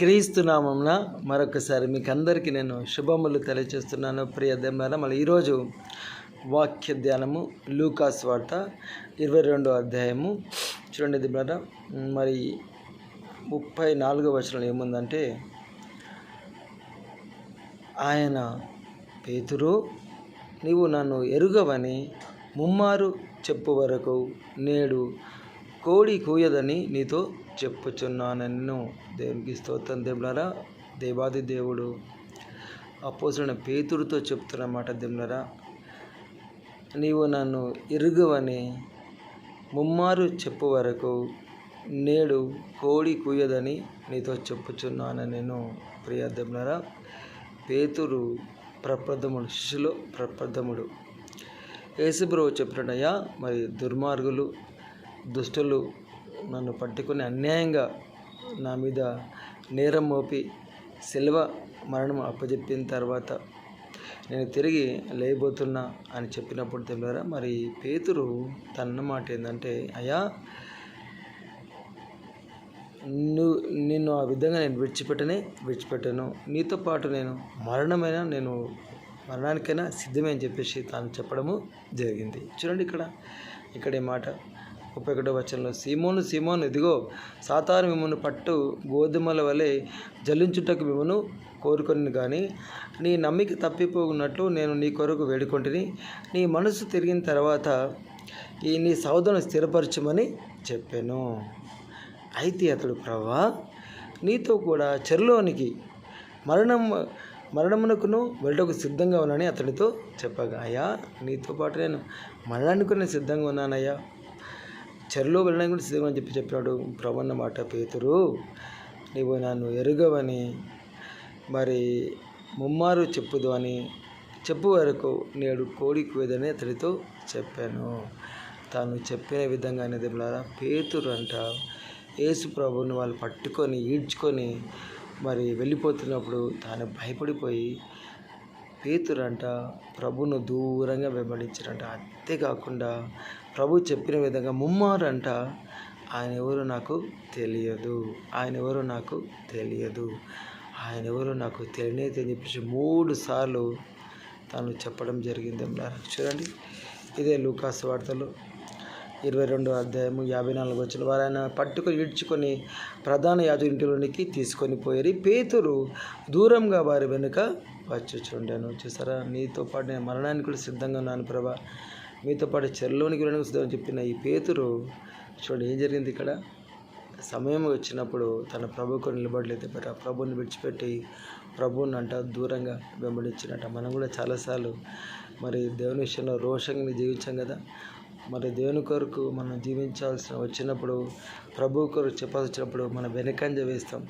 క్రీస్తు నామంన మరొకసారి మీకు అందరికీ నేను శుభములు తెలియచేస్తున్నాను ప్రియ దెమ్మల మళ్ళీ ఈరోజు వాక్య ధ్యానము లూకాస్ వార్త ఇరవై రెండో అధ్యాయము. చూడండి దిబ్బర మరి ముప్పై నాలుగో వచనం ఏముందంటే ఆయన పేతురు నీవు నన్ను ఎరుగవని ముమ్మారు చెప్పు వరకు నేడు కోడి కూయదని నీతో చెప్పుచున్నానన్ను. దేవునికి స్తోత్రం దేవులారా దేవాది దేవుడు అపోసిన పేతుడితో చెప్తున్నమాట దేవులరా నీవు నన్ను ఇరుగువని ముమ్మారు చెప్పు వరకు నేడు కోడి కూయదని నీతో చెప్పుచున్నాను నేను ప్రియ దేవులరా పేతురు ప్రప్రథముడు శిష్యులో ప్రప్రథముడు. యేసుబ్రవు చెప్పినయ్యా మరి దుర్మార్గులు దుష్టులు నన్ను పట్టుకుని అన్యాయంగా నా మీద నేరం మోపి శిల్వ మరణం అప్పజెప్పిన తర్వాత నేను తిరిగి లేయబోతున్నా అని చెప్పినప్పుడు తెలియరా మరి పేతురు తన్న మాట ఏంటంటే అయ్యా నువ్వు నిన్ను ఆ విధంగా నేను విడిచిపెట్టనే విడిచిపెట్టాను. నీతో పాటు నేను మరణమైనా నేను మరణానికైనా సిద్ధమే అని చెప్పేసి తాను చెప్పడము జరిగింది. చూడండి ఇక్కడ ఇక్కడ ఈ మాట. ముప్పై ఒకటో వచనంలో సీమోను సీమోను ఇదిగో సాతాను మిమ్మల్ని పట్టు గోధుమల వలె జల్లించుటకు మిమ్మను కోరుకొని కానీ నీ నమ్మిక తప్పిపోకున్నట్లు నేను నీ కొరకు వేడుకొంటిని నీ మనసు తిరిగిన తర్వాత ఈ నీ సౌదను స్థిరపరచమని చెప్పాను. అయితే అతడు ప్రవ్వా నీతో కూడా చెరులోనికి మరణం మరణమునకును వెళ్ళటకు సిద్ధంగా ఉన్నానని అతనితో చెప్పగా అయ్యా నీతో పాటు నేను మరణానికి నేను సిద్ధంగా ఉన్నానయ్యా చెరలో వెళ్ళడానికి కూడా సిద్ధమని అని చెప్పి చెప్పినాడు ప్రభు అన్నమాట పేతురు. నీవు నన్ను ఎరుగవని మరి ముమ్మారు చెప్పుదు అని చెప్పు వరకు నేడు కోడి కూయదని అతడితో చెప్పాను. తాను చెప్పిన విధంగానే దేవులారా పేతురు అంట యేసు ప్రభుని వాళ్ళు పట్టుకొని ఈడ్చుకొని మరి వెళ్ళిపోతున్నప్పుడు తాను భయపడిపోయి పేతురంట ప్రభును దూరంగా వెంబడించారంట అంతేకాకుండా ప్రభు చెప్పిన విధంగా ముమ్మారంట. ఆయన ఎవరు నాకు తెలియదు. ఆయన ఎవరు నాకు తెలియదు. ఆయన ఎవరు నాకు తెలియదు అని చెప్పేసి మూడు సార్లు తాను చెప్పడం జరిగింది. చూడండి ఇదే లూకాస్ వార్తలు. ఇరవై రెండు అధ్యాయము యాభై నాలుగు వచ్చిన వారు ఆయన పట్టుకొని ఈడ్చుకొని ప్రధాన యాజు తీసుకొని పోయారు పేతురు దూరంగా వారి వెనుక వచ్చి చూడాను చూసారా? నీతో పాటు నేను మరణానికి కూడా సిద్ధంగా ఉన్నాను ప్రభా. మీతో పాటు చెరలోనికి వెళ్ళడానికి చెప్పిన ఈ పేతురు చూడండి ఏం జరిగింది ఇక్కడ? సమయం వచ్చినప్పుడు తన ప్రభుకు నిలబడలేదు. బట్ ఆ ప్రభుని విడిచిపెట్టి ప్రభుని అంట దూరంగా వెంబడించినట్ట మనం కూడా చాలాసార్లు మరి దేవుని విషయంలో రోషంగా జీవించాం కదా. మరి దేవుని కొరకు మనం జీవించాల్సిన వచ్చినప్పుడు ప్రభు కొరకు చెప్పాల్సి వచ్చినప్పుడు మనం వెనకంజ వేస్తాం.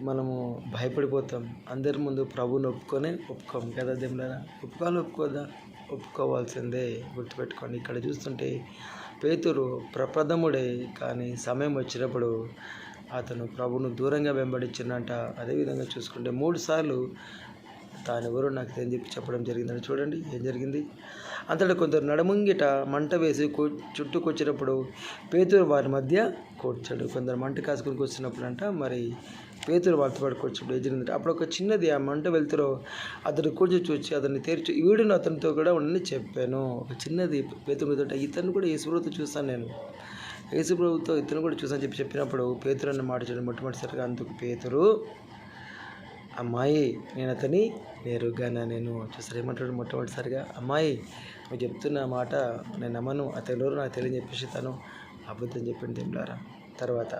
మనము భయపడిపోతాం. అందరి ముందు ప్రభుని ఒప్పుకొని ఒప్పుకోం కదా దేవుడా ఒప్పుకోవాలి ఒప్పుకోదా? ఒప్పుకోవాల్సిందే గుర్తుపెట్టుకోండి. ఇక్కడ చూస్తుంటే పేతురు ప్రప్రథముడే కానీ సమయం వచ్చినప్పుడు అతను ప్రభును దూరంగా వెంబడించినట్ట అదేవిధంగా చూసుకుంటే మూడు సార్లు తాను ఎవరో నాకు తెలియని చెప్పి చెప్పడం జరిగిందని చూడండి. ఏం జరిగింది? అంతటా కొందరు నడముంగిట మంట వేసి కూ చుట్టుకొచ్చినప్పుడు పేతురు వారి మధ్య కూర్చాడు. కొందరు మంట కాసుకొని కూర్చున్నప్పుడు అంట మరి పేతురు వారితో పాటు కూర్చున్నప్పుడు జరిగిందంటే అప్పుడు ఒక చిన్నది ఆ మంట వెళ్తురో అతను కూర్చొని చూచి అతన్ని తెరిచి వీడును అతనితో కూడా ఉండని చెప్పాను. ఒక చిన్నది పేతురు ఇతను కూడా యేసుప్రభుతో చూస్తాను నేను. యేసుప్రభుతో ఇతను కూడా చూసాను చెప్పి చెప్పినప్పుడు పేతురు అన్న మాట చూడండి. మొట్టమొదటిసారిగా అందుకు పేతురు అమ్మాయి నేను అతని నేరుగానా నేను? చూసారు ఏమంటాడు మొట్టమొదటిసారిగా అమ్మాయి నువ్వు చెప్తున్న మాట నేను నమ్మను. అతను ఎవరు నాకు తెలియని చెప్పేసి తను అబద్ధం చెప్పింది. దేవులారా తర్వాత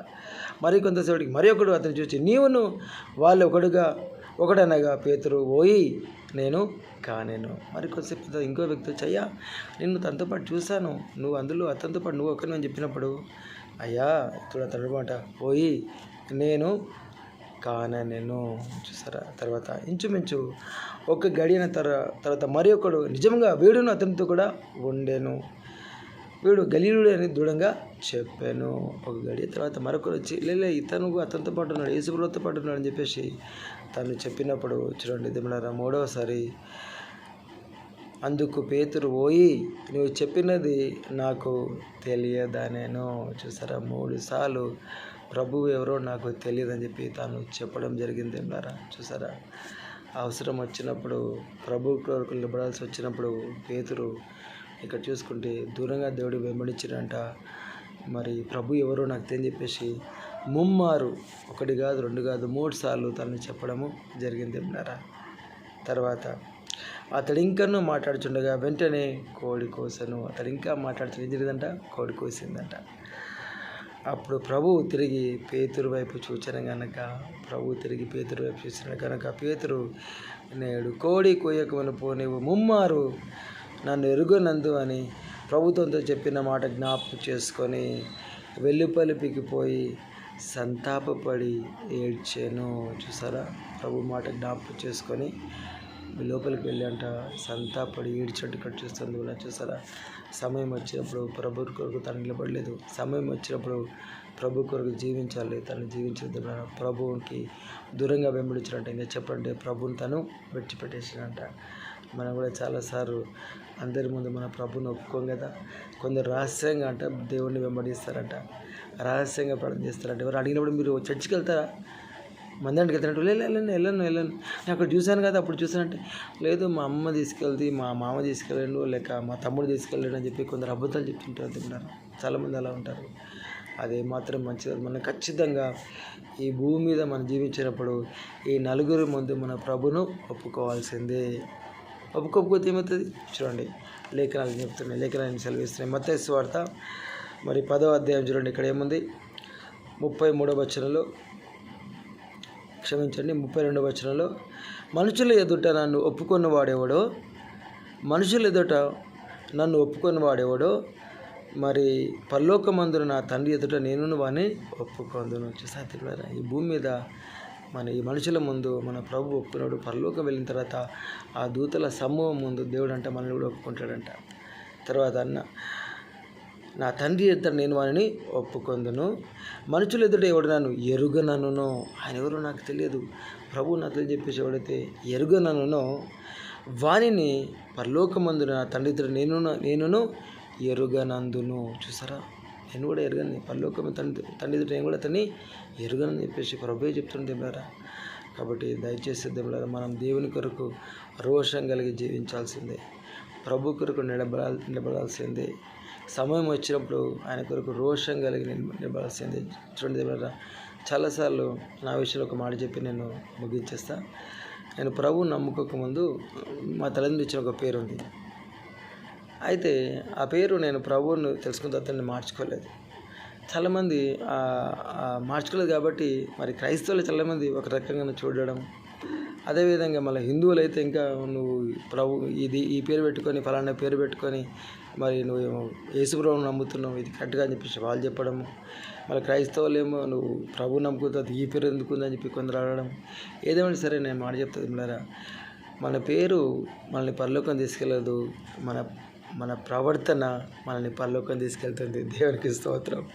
మరి కొంతసేపటికి మరి ఒకడు అతను చూసి నీవును వాళ్ళు ఒకడుగా ఒకడనగా పేతురు పోయి నేను కానేను. మరి కొంతసేపు ఇంకో వ్యక్తి వచ్చి అయ్యా నిన్ను తనతో పాటు చూశాను. నువ్వు అందులో అతనితో పాటు నువ్వు ఒకరిని అని చెప్పినప్పుడు అయ్యా చూడ అతడు మాట పోయి నేను కాన నేను చూసారా? తర్వాత ఇంచుమించు ఒక గడియన తర తర్వాత మరి ఒకడు నిజంగా వీడును అతనితో కూడా ఉండేను. వీడు గలీలుడు అని దృఢంగా చెప్పాను. ఒక గడియ తర్వాత మరొకరు వచ్చి లేలే ఇతను అతనితో పాటు ఉన్నాడు యేసుప్రభుతో పాటు ఉన్నాడు అని చెప్పేసి తను చెప్పినప్పుడు చూడండి దిమ్మలారా మూడవసారి అందుకు పేతురు పోయి నువ్వు చెప్పినది నాకు తెలియదనేను చూసారా మూడు సార్లు ప్రభువు ఎవరో నాకు తెలియదని చెప్పి తాను చెప్పడం జరిగింది ఏమన్నారా చూసారా? అవసరం వచ్చినప్పుడు ప్రభు కొరకు నిలబడాల్సి వచ్చినప్పుడు పేతురు ఇక్కడ చూసుకుంటే దూరంగా దేవుడు వెంబడించినంట మరి ప్రభు ఎవరో నాకు తెలియని చెప్పేసి ముమ్మారు ఒకటి కాదు రెండు కాదు మూడు సార్లు తను చెప్పడము జరిగింది అన్నారా తర్వాత అతడు ఇంకనూ మాట్లాడుచుండగా వెంటనే కోడి కోసను. అతడు ఇంకా మాట్లాడుతూ జరిగిందంట? కోడి కోసిందంట. అప్పుడు ప్రభువు తిరిగి పేతురు వైపు చూచిన గనక ప్రభు తిరిగి పేతురు వైపు చూసిన కనుక పేతురు నేడు కోడి కోయకమని పోనివ్వు ముమ్మారు నన్ను ఎరుగనందు అని ప్రభుత్వంతో చెప్పిన మాట జ్ఞాపకం చేసుకొని వెల్లుపల్లి పోయి సంతాపపడి ఏడ్చాను. చూసారా? ప్రభు మాట జ్ఞాపకం చేసుకొని లోపలికి వెళ్ళి అంట సంతాపడి ఏడ్చేటట్టు ఇక్కడ చూస్తుంది కూడా చూసారా? సమయం వచ్చినప్పుడు ప్రభు కొరకు తను నిలబడలేదు. సమయం వచ్చినప్పుడు ప్రభు కొరకు జీవించాలి. తను జీవించలేదు ప్రభువుకి దూరంగా వెంబడించినట్టు ఇంకా చెప్పండి ప్రభుని తను విడిచిపెట్టేసినంట మనం కూడా చాలాసార్లు అందరి ముందు మన ప్రభుని ఒప్పుకోం కదా. కొందరు రహస్యంగా అంట దేవుణ్ణి వెంబడిస్తారంట. రహస్యంగా ప్రార్థన చేస్తారంట. ఎవరు అడిగినప్పుడు మీరు చర్చికి వెళ్తారా? మందిరానికి వెళ్తారంటే. వెళ్ళను వెళ్ళను వెళ్ళను. నేను అక్కడ చూశాను కదా అప్పుడు చూసానంటే లేదు మా అమ్మ తీసుకెళ్తే మా మామ తీసుకెళ్ళాడు లేక మా తమ్ముడు తీసుకెళ్ళాడు అని చెప్పి కొందరు అబద్ధాలు చెప్తుంటారు తింటారు చాలామంది అలా ఉంటారు. అది మాత్రం మంచిది. మనం ఖచ్చితంగా ఈ భూమి మీద మనం జీవించినప్పుడు ఈ నలుగురు ముందు మన ప్రభును ఒప్పుకోవాల్సిందే. ఒప్పుకోకపోతే ఏమవుతుంది చూడండి లేఖనాలు చెప్తున్నాయి లేఖనాలు సెలవిస్తున్నాయి మత వార్త మరి పదో అధ్యాయం చూడండి ఇక్కడ ఏముంది ముప్పై మూడో వచనంలో క్షమించండి ముప్పై రెండవ వచనంలో మనుషుల ఎదుట నన్ను ఒప్పుకొని వాడేవాడో మనుషుల ఎదుట నన్ను ఒప్పుకొని వాడేవాడో మరి పల్లోకమందున నా తండ్రి ఎదుట నేను వాడిని ఒప్పుకొందును. చూసా తెలియదా ఈ భూమి మీద మన ఈ మనుషుల ముందు మన ప్రభు ఒప్పుకున్నాడు. పరలోకం వెళ్ళిన తర్వాత ఆ దూతల సమూహం ముందు దేవుడు అంటే మనల్ని కూడా ఒప్పుకుంటాడంట. తర్వాత అన్న నా తండ్రి ఎదుట నేను వానిని ఒప్పుకొందును. మనుషుల ఎదుట ఎవడనను నన్ను ఎరుగనను ఆయన ఎవరో నాకు తెలియదు. ప్రభు నాకు తెలియ చెప్పేసి ఎవడైతే ఎరుగనను వానిని పరలోకమందు నా తండ్రి ఎదుట నేను నేనును ఎరుగనందును. చూసారా? నేను కూడా ఎరగని పరలోకం తండ్రి తండ్రి నేను కూడా అతన్ని ఎరగనని చెప్పేసి ప్రభువే చెప్తుంది దేవులారా కాబట్టి దయచేసి దేవులారా మనం దేవుని కొరకు రోషం కలిగి జీవించాల్సిందే. ప్రభు కొరకు నిలబడా నిలబడాల్సిందే. సమయం వచ్చినప్పుడు ఆయన కొరకు రోషం కలిగి నిలబడాల్సిందే. చూడండి దేవులారా చాలాసార్లు నా విషయంలో ఒక మాట చెప్పి నేను ముగించేస్తా. నేను ప్రభు నమ్ముకోక ముందు మా తల్లిదండ్రులు ఇచ్చిన ఒక పేరు ఉంది అయితే ఆ పేరు నేను ప్రభువును తెలుసుకున్న తర్వాత నేను మార్చుకోలేదు. చాలామంది మార్చుకోలేదు కాబట్టి మరి క్రైస్తవులు చాలామంది ఒక రకంగా చూడడం. అదేవిధంగా మళ్ళీ హిందువులు అయితే ఇంకా నువ్వు ప్రభు ఇది ఈ పేరు పెట్టుకొని ఫలానా పేరు పెట్టుకొని మరి నువ్వు యేసుప్రభుని నమ్ముతున్నావు ఇది కరెక్ట్గా అని చెప్పేసి వాళ్ళు చెప్పడము మళ్ళీ క్రైస్తవులు ఏమో నువ్వు ప్రభు నమ్ముకుతావు ఈ పేరు ఎందుకుందని చెప్పి కొందరు అడగడం. ఏదేమైనా సరే నేను మాట చెప్తుంది మిలారా మన పేరు మనల్ని పరలోకం తీసుకెళ్ళదు మన మన ప్రవర్తన మనల్ని పరలోకం తీసుకెళ్తుంది. దేవునికి స్తోత్రం.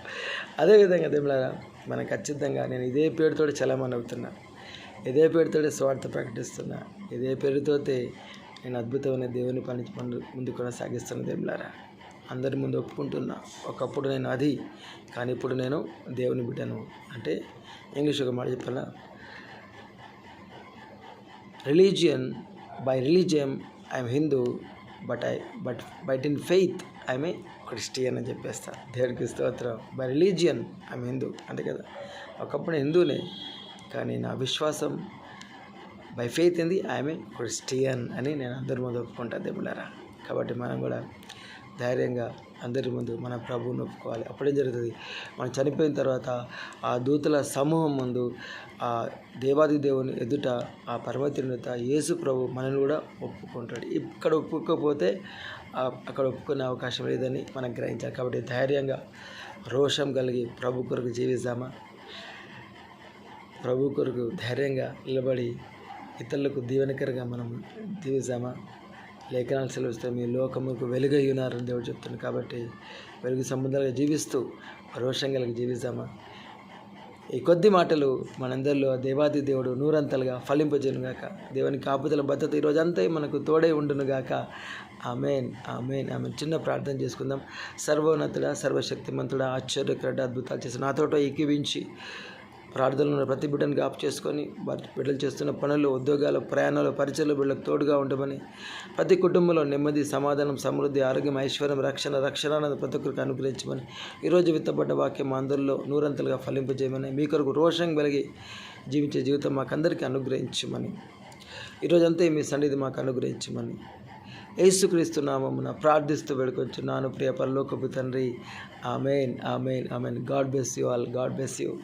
అదేవిధంగా దేవులారా మనం ఖచ్చితంగా నేను ఇదే పేరుతో చలమని అవుతున్నా ఇదే పేరుతో స్వార్థ ప్రకటిస్తున్నా. ఇదే పేరుతోతే నేను అద్భుతమైన దేవుని పని ముందు కొనసాగిస్తున్న దేవులారా. అందరి ముందు ఒప్పుకుంటున్నా. ఒకప్పుడు నేను అది కానీ ఇప్పుడు నేను దేవుని బిడ్డను. అంటే ఇంగ్లీష్ ఒక మాట చెప్పాలా? Religion by religion I'm Hindu but I but but in faith I a Christian అని చెప్పేస్తా. దేవుడికి స్తోత్రం. బై రిలీజియన్ ఐమ్ హిందూ అంతే కదా? ఒకప్పుడు హిందూనే కానీ నా విశ్వాసం బై ఫెయిత్ ఏంది? ఐ ఏ క్రిస్టియన్ అని నేను అందరి ముందు ఒప్పుకుంటా దేవుడారా కాబట్టి మనం కూడా ధైర్యంగా అందరి ముందు మన ప్రభువుని ఒప్పుకోవాలి. అప్పుడేం జరుగుతుంది? మనం చనిపోయిన తర్వాత ఆ దూతల సమూహం ముందు ఆ దేవాది దేవుని ఎదుట ఆ పరమతిని యేసు ప్రభు మనల్ని కూడా ఒప్పుకుంటాడు. ఇక్కడ ఒప్పుకోకపోతే అక్కడ ఒప్పుకునే అవకాశం లేదని మనం గ్రహించాలి. కాబట్టి ధైర్యంగా రోషం కలిగి ప్రభు కొరకు జీవిస్తామా ప్రభు కొరకు ధైర్యంగా నిలబడి ఇతరులకు దీవెనకరంగా మనం జీవిస్తామా లేఖనాలు సెలవిస్తే మీ లోకముకు వెలుగై ఉన్నారని దేవుడు చెప్తున్నాడు కాబట్టి వెలుగు సంబంధాలుగా జీవిస్తూ రోషం కలిగి జీవిస్తామా ఈ కొద్ది మాటలు మనందరిలో దేవాది దేవుడు నూరంతలుగా ఫలింపజేనుగాక దేవునికి కాపుదల భద్రత ఈరోజంతా మనకు తోడై ఉండునుగాక ఆమెన్ ఆమెన్ ఆమె చిన్న ప్రార్థన చేసుకుందాం. సర్వోన్నతుడ సర్వశక్తిమంతుడ ఆశ్చర్యకరడ అద్భుతాలు చేసి నాతోటో ఏకీవించి ప్రార్థనలు ఉన్న ప్రతి బిడ్డను గాపు చేసుకొని బిడ్డలు చేస్తున్న పనులు ఉద్యోగాలు ప్రయాణాలు పరిచయలు బిడ్డలకు తోడుగా ఉండమని ప్రతి కుటుంబంలో నెమ్మది సమాధానం సమృద్ధి ఆరోగ్యం ఐశ్వర్యం రక్షణ రక్షణ అన్నది ప్రతి ఒక్కరికి అనుగ్రహించమని ఈరోజు విత్తబడ్డ వాక్యం మా అందరిలో నూరంతలుగా ఫలింపజేయమని మీ కొరకు రోషం వెలిగి జీవించే జీవితం మాకందరికీ అనుగ్రహించమని. ఈరోజంతా మీ సన్నిధి మాకు అనుగ్రహించమని. యేసుక్రీస్తు నామమున ప్రార్థిస్తూ వేడుకొంచున్నాను. ప్రియ పరలోకపు తండ్రి amen amen amen. God bless you all. God bless you.